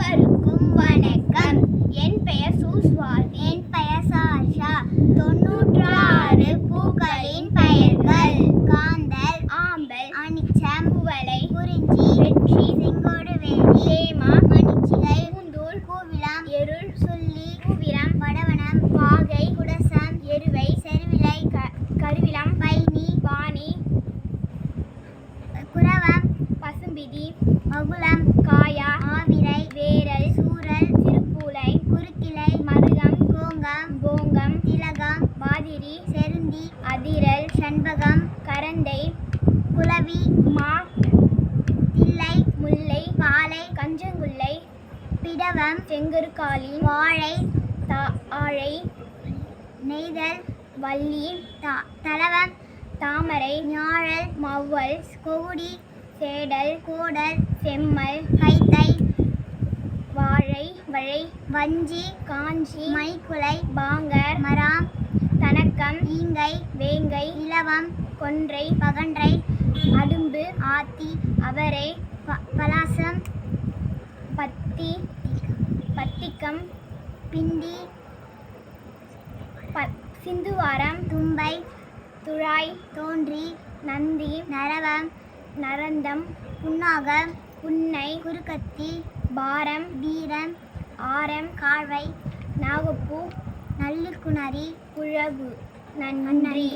அனைவருக்கும் வணக்கம். என் பெயர் சுஸ்வாதி. என் பெயர் சாஷா. தொன்னூற்றாறு பூக்களின் பெயர்கள். காந்தல் ஆம்பல் அனிச்சம் குவளை குறிஞ்சி வெற்றி செங்கோடு வேலி சேமா மணிச்சிகை கூவிளம் எருள் சுள்ளி கூவிரம் வடவனம் பாகை குடசம் எருவை செருவிலை க- கருவிலம் பைனி வாணி குரவம் பசும்பிதி மகுளம் காயா ஆவிரை செருந்தி அதிரல் சண்பகம் கரந்தை குலவி மா தில்லை முல்லை பாலை கஞ்சங்குல்லை பிடவம் செங்கருக்காளி வாழை தாழை நெய்தல் வள்ளி த தலவம் தாமரை ஞாழல் மவ்வல் கொகுடி சேடல் கோடல் செம்மல் கைத்தை வாழை வழை வஞ்சி காஞ்சி மைக்குலை பாங்கர் வேங்கை இலவம் கொன்றை பகன்றை அடும்பு ஆத்தி அவரை ப- பலாசம் பத்தி பத்திக்கம் பிண்டி ப- சிந்துவாரம் தும்பை துழாய் தோன்றி நந்தி நரவம் நரந்தம் புன்னாகம் புன்னை குறுக்கத்தி பாரம் வீரம் ஆரம் காழ்வை நாகப்பூ நல்லுக்குணரி நன் நன்றி.